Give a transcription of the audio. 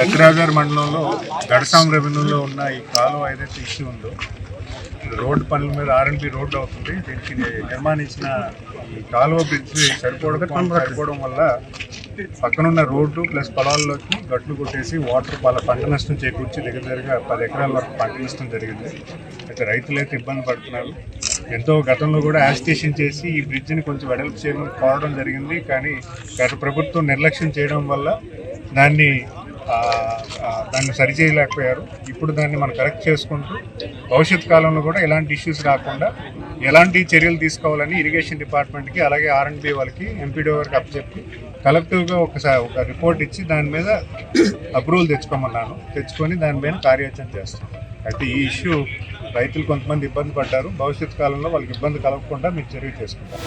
సత్యరాజార్ మండలంలో గడసాం రెవెన్యూలో ఉన్న ఈ కాలువ ఏదైతే ఇష్యూ ఉందో రోడ్డు పనుల మీద ఆర్ఎన్బి రోడ్డు అవుతుంది. దీనికి నిర్మాణించిన ఈ కాలువ బ్రిడ్జ్ సరిపోవడం సరిపోవడం వల్ల పక్కనున్న రోడ్డు ప్లస్ పొలాల్లోకి గట్లు కొట్టేసి వాటర్ వాళ్ళ పంట నష్టం చేకూర్చి దగ్గర దగ్గరగా పది ఎకరాల వరకు పంట నష్టం జరిగింది. అయితే రైతులైతే ఇబ్బంది పడుతున్నారు. ఎంతో గతంలో కూడా యాజిటేషన్ చేసి ఈ బ్రిడ్జిని కొంచెం వెడల్పు చేయడం కోరడం జరిగింది. కానీ గత ప్రభుత్వం నిర్లక్ష్యం చేయడం వల్ల దాన్ని దాన్ని సరిచేయలేకపోయారు ఇప్పుడు దాన్ని మనం కరెక్ట్ చేసుకుంటూ భవిష్యత్ కాలంలో కూడా ఎలాంటి ఇష్యూస్ రాకుండా ఎలాంటి చర్యలు తీసుకోవాలని ఇరిగేషన్ డిపార్ట్మెంట్కి అలాగే ఆర్ఎండ్బి వాళ్ళకి ఎంపీడీ వారికి అప్పచెప్పి కలెక్టివ్గా ఒకసారి ఒక రిపోర్ట్ ఇచ్చి దాని మీద అప్రూవల్ తెచ్చుకోమన్నాను. తెచ్చుకొని దాని మీద కార్యాచరణ చేస్తాం. అయితే ఈ ఇష్యూ రైతులు కొంతమంది ఇబ్బంది పడ్డారు. భవిష్యత్ కాలంలో వాళ్ళకి ఇబ్బంది కలగకుండా మీరు చర్య చేసుకుంటారు